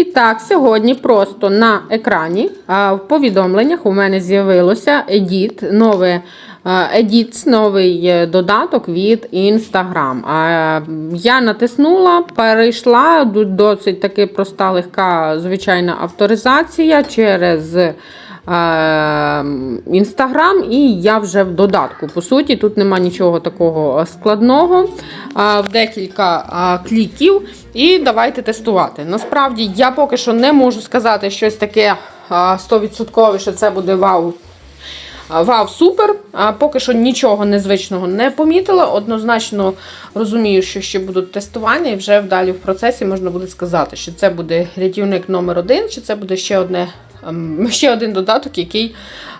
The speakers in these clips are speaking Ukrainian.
І так, сьогодні просто на екрані в повідомленнях у мене з'явилося Edit, нове новий е, додаток від Instagram. Я натиснула, перейшла, досить таки проста, легка, звичайна авторизація через. Інстаграм, і я вже в додатку. По суті, тут нема нічого такого складного. В декілька кліків. І давайте тестувати. Насправді, я поки що не можу сказати щось таке 100%, що це буде вау. Вау, супер! А поки що нічого незвичного не помітила. Однозначно розумію, що ще будуть тестування, і вже вдалі в процесі можна буде сказати, що це буде рятівник номер один, чи це буде ще одне. Ем, Ще один додаток, який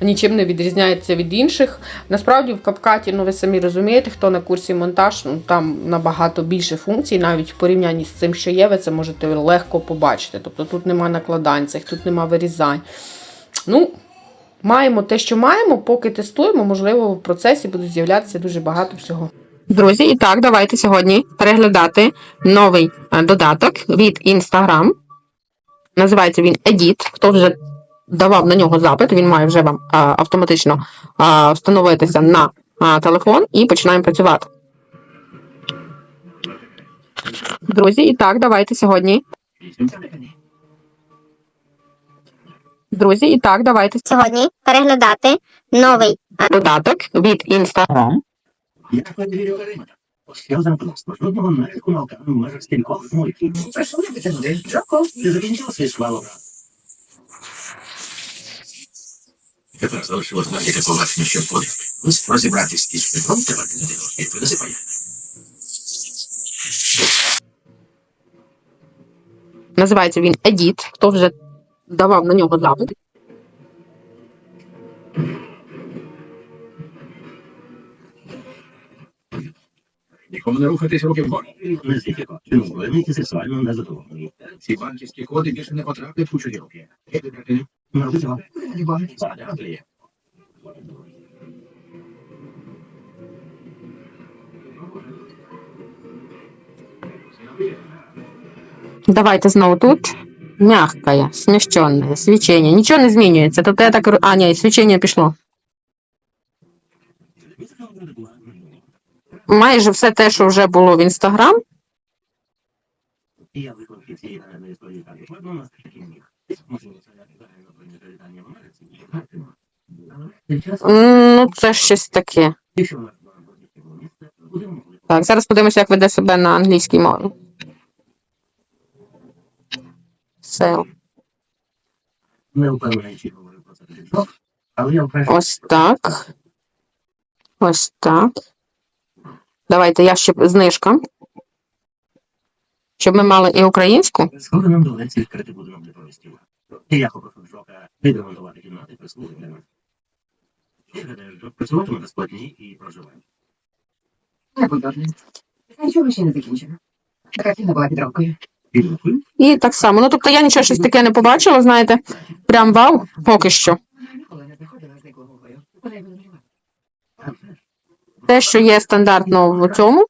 нічим не відрізняється від інших. Насправді в капкаті, ну ви самі розумієте, хто на курсі монтаж, ну там набагато більше функцій, навіть в порівнянні з цим, що є, ви це можете легко побачити. Тобто тут нема накладань, цих, тут нема вирізань. Ну, Маємо те, що маємо, поки тестуємо, можливо, в процесі буде з'являтися дуже багато всього. Друзі, і так, давайте сьогодні переглядати новий е, додаток від Instagram. Називається він Edit. Хто вже давав на нього запит, він має вже вам а, автоматично а, встановитися на а, телефон і починаємо працювати. Друзі, і так, давайте сьогодні. Друзі, і так, давайте сьогодні переглядати новий додаток від Instagram. Не жодного може свій. Тепер залишилось знайти побачення, подати. Ось розібратись із треба кидати розпітку засипання. Називається він Edit. Хто вже давав на нього запит? Нікому не рухатись руки вгору. Великі. Ці банківські коди більше не потраплять у чужі руки. Давайте знову тут. Мягкое, смещенное, свечение. Нічого не змінюється. Тобто я так... А, ні, свечення пішло. Майже все те, що вже було в Instagram. Я цієї гарної історії так докладно на такий міг. Можливо, це як загально прийняте вітання в Америці. і практично. Але тим часом, М, Ну, це щось таке. Так, зараз подивимося, як веде себе на англійській мові. Впевнений. Ось так. Ось так. Давайте я ще знижка. Щоб ми мали і українську. Скоро нам доведеться відкрити будинок для. І я попрошу Джока відремонтувати кімнати прислуги для нас. На складні і проживання? Не подорожний. Нічого ще не закінчено. Така фільма була підробкою. І так само. Ну, тобто я нічого щось таке не побачила, знаєте. Прям вау, поки що. Я. Те, що є стандартно в цьому.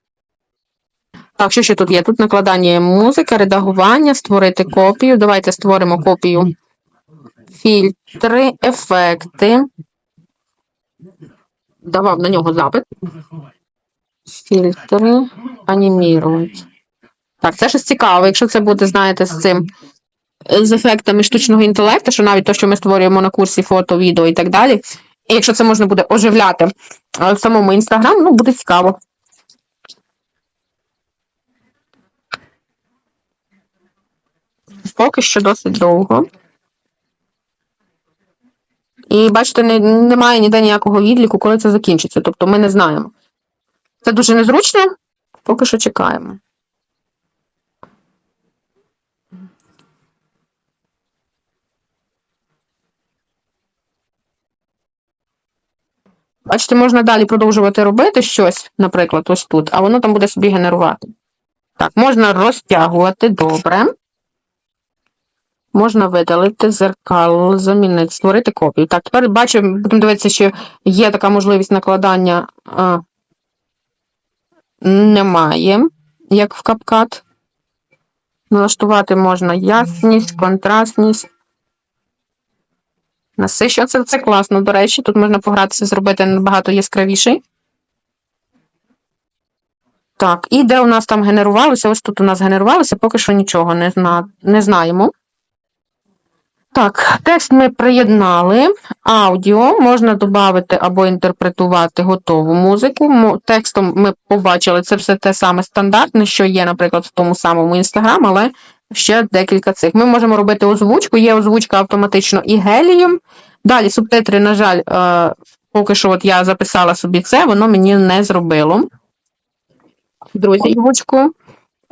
Так, що ще тут є? Тут накладання музики, редагування, створити копію. Давайте створимо копію. Фільтри, ефекти. Давав на нього запит. Фільтри, анімірувати. Так, це щось цікаве, якщо це буде, знаєте, з цим з ефектами штучного інтелекту, що навіть те, що ми створюємо на курсі фото, відео і так далі. І якщо це можна буде оживляти е, в самому інстаграм, ну буде цікаво. Поки що досить довго. І бачите, не, немає ніде ніякого відліку, коли це закінчиться. Тобто ми не знаємо. Це дуже незручно, поки що чекаємо. Бачите, можна далі продовжувати робити щось, наприклад, ось тут, а воно там буде собі генерувати. Так, можна розтягувати добре. Можна видалити зеркал, замінити, створити копію. Так, тепер бачимо, будемо дивитися, що є така можливість накладання. А, немає, як в CapCut. Налаштувати можна ясність, контрастність. Насичення. Це, це класно, до речі. Тут можна погратися, зробити набагато яскравіший. Так, і де у нас там генерувалося? Ось тут у нас генерувалося, поки що нічого не, зна... не знаємо. Так, текст ми приєднали. Аудіо можна додати або інтерпретувати готову музику. Текстом ми побачили, це все те саме стандартне, що є, наприклад, в тому самому Instagram, але ще декілька цих. Ми можемо робити озвучку, є озвучка автоматично і гелієм. Далі субтитри, на жаль, е, поки що от я записала собі це, воно мені не зробило. Друзі, озвучку.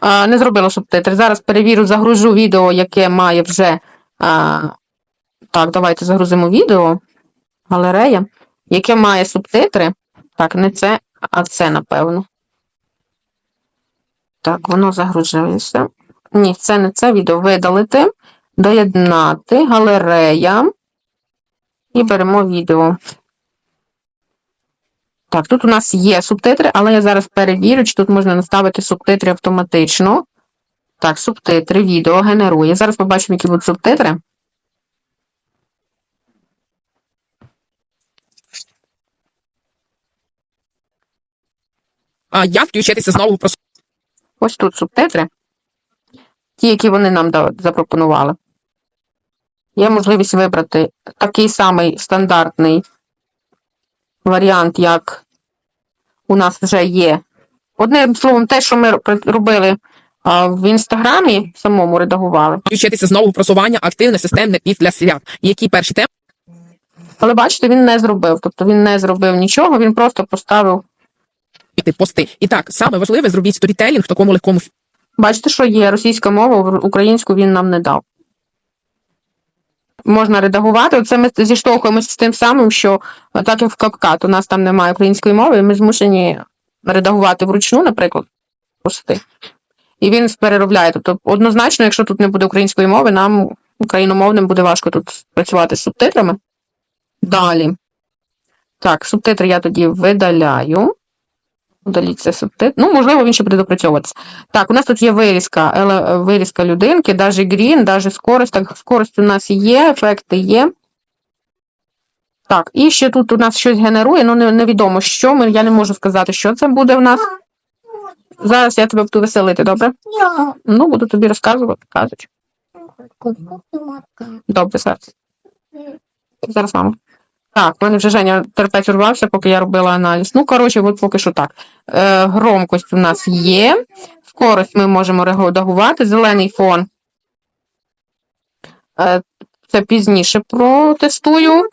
Е, Не зробило субтитри. Зараз перевірю, загружу відео, яке має вже. Так, давайте загрузимо відео. Галерея, яке має субтитри. Так, не це, а це, напевно. Так, воно загружується. Ні, це не це відео. Видалити, доєднати, галерея. І беремо відео. Так, тут у нас є субтитри, але я зараз перевірю, чи тут можна наставити субтитри автоматично. Так, субтитри, відео генерує. Зараз побачимо, які будуть субтитри. А як включитися знову про Ось тут субтитри. Ті, які вони нам запропонували. Є можливість вибрати такий самий стандартний варіант, як у нас вже є. Одним словом, те, що ми робили а, в інстаграмі, самому редагували. включитися знову просування активне системне після свят. Які перші теми Але бачите, він не зробив. Тобто він не зробив нічого, він просто поставив. пости? І так, саме важливе зробіть сторітелінг в такому легкому Бачите, що є російська мова, українську він нам не дав. Можна редагувати. Оце ми зіштовхуємося з тим самим, що е, так як в CapCut у нас там немає української мови, і ми змушені редагувати вручну, наприклад, пости. І він переробляє. Тобто, однозначно, якщо тут не буде української мови, нам україномовним буде важко тут працювати з субтитрами. Далі. Так, субтитри я тоді видаляю. Удаліть це субтитр. Ну, можливо, він ще буде допрацьовуватися. Так, у нас тут є вирізка, вирізка людинки, навіть грін, навіть скорость. Так, скорость у нас є, ефекти є. Так, і ще тут у нас щось генерує, ну невідомо що. Ми, я не можу сказати, що це буде в нас. Зараз я тебе буду веселити, добре? Ну, буду тобі розказувати, казочку. Добре, зараз. Зараз, мама. Так, в мене вже Женя терпець урвався, поки я робила аналіз. Ну, коротше, от поки що так. Е, громкость у нас є. Скорость ми можемо редагувати. Зелений фон. Е, це пізніше протестую.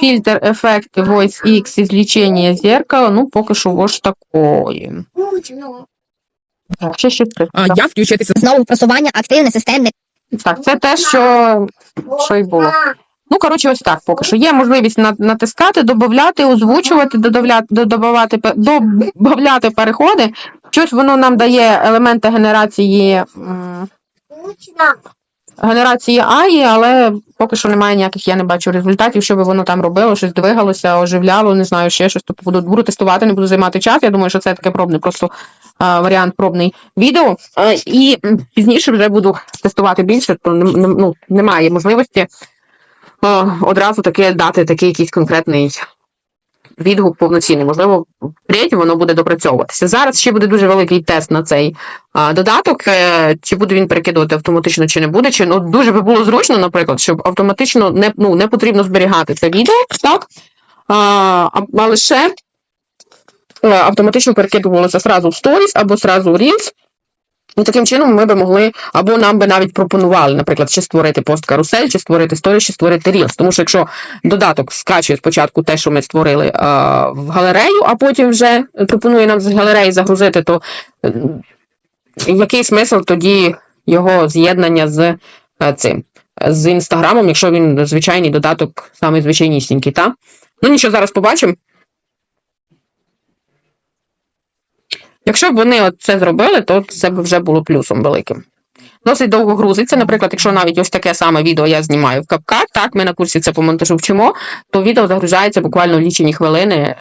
Фільтр ефекти Voice X ізлічення зеркала. Ну, поки що ось такої. Ще щось. а, Я включитися Знову просування активне системне. Так, це те, що, що й було. Ну, коротше, ось так поки що. Є можливість на- натискати, додати, озвучувати, додавляти, додавати, пе- додавляти переходи. Щось воно нам дає елементи генерації, м, генерації AI, але поки що немає ніяких, я не бачу результатів, що би воно там робило, щось двигалося, оживляло, не знаю, ще щось. Тобто буду, буду тестувати, не буду займати час. Я думаю, що це таке пробне, просто а, варіант пробний відео. А, і пізніше вже буду тестувати більше, то ну, немає можливості а, одразу таке дати такий якийсь конкретний відгук повноцінний. Можливо, втретє воно буде допрацьовуватися. Зараз ще буде дуже великий тест на цей а, додаток. Е, чи буде він перекидувати автоматично, чи не буде. Чи ну дуже би було зручно, наприклад, щоб автоматично не, ну, не потрібно зберігати це відео, так? А, а, лише е, автоматично перекидувалося сразу в Stories або сразу в Reels. І таким чином ми би могли, або нам би навіть пропонували, наприклад, чи створити пост карусель, чи створити сторіс, чи створити Reels. Тому що якщо додаток скачує спочатку те, що ми створили е, в галерею, а потім вже пропонує нам з галереї загрузити, то е, який смисл тоді його з'єднання з е, цим, з інстаграмом, якщо він звичайний додаток, саме звичайнісінький, та? Ну нічого, зараз побачимо. Якщо б вони це зробили, то це б вже було плюсом великим. Досить довго грузиться. Наприклад, якщо навіть ось таке саме відео я знімаю в CapCut, так, ми на курсі це по монтажу вчимо, то відео загружається буквально в лічені хвилини.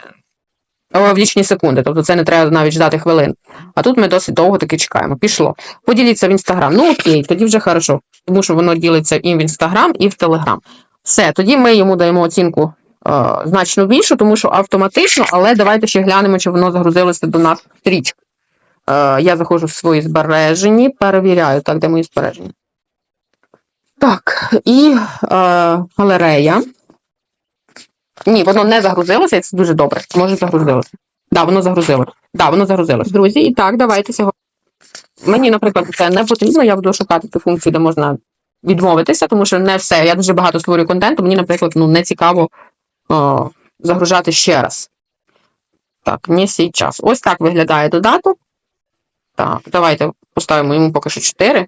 В лічні секунди, тобто це не треба навіть ждати хвилин. А тут ми досить довго таки чекаємо. Пішло. Поділіться в інстаграм. Ну окей, тоді вже хорошо, тому що воно ділиться і в інстаграм, і в телеграм. Все, тоді ми йому даємо оцінку значно більшу, тому що автоматично, але давайте ще глянемо, чи воно загрузилося до нас в стрічку. Е, я заходжу в свої збережені, перевіряю, так, де мої збереження. Так, і е, галерея. Ні, воно не загрузилося, і це дуже добре. Може, загрузилося. Да, воно загрузилося. Да, воно загрузилося. Друзі, і так, давайте сьогодні. Мені, наприклад, це не потрібно, я буду шукати ту функцію, де можна відмовитися, тому що не все. Я дуже багато створюю контенту, мені, наприклад, ну, не цікаво о, загружати ще раз. Так, не сій час. Ось так виглядає додаток. Так, давайте поставимо йому поки що 4.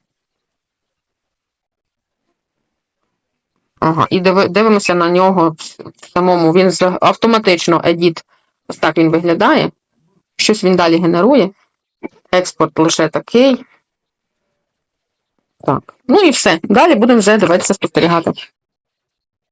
Ага, і дивимося на нього в самому. Він автоматично edit. Ось так він виглядає. Щось він далі генерує. Експорт лише такий. Так. Ну і все. Далі будемо вже дивитися спостерігати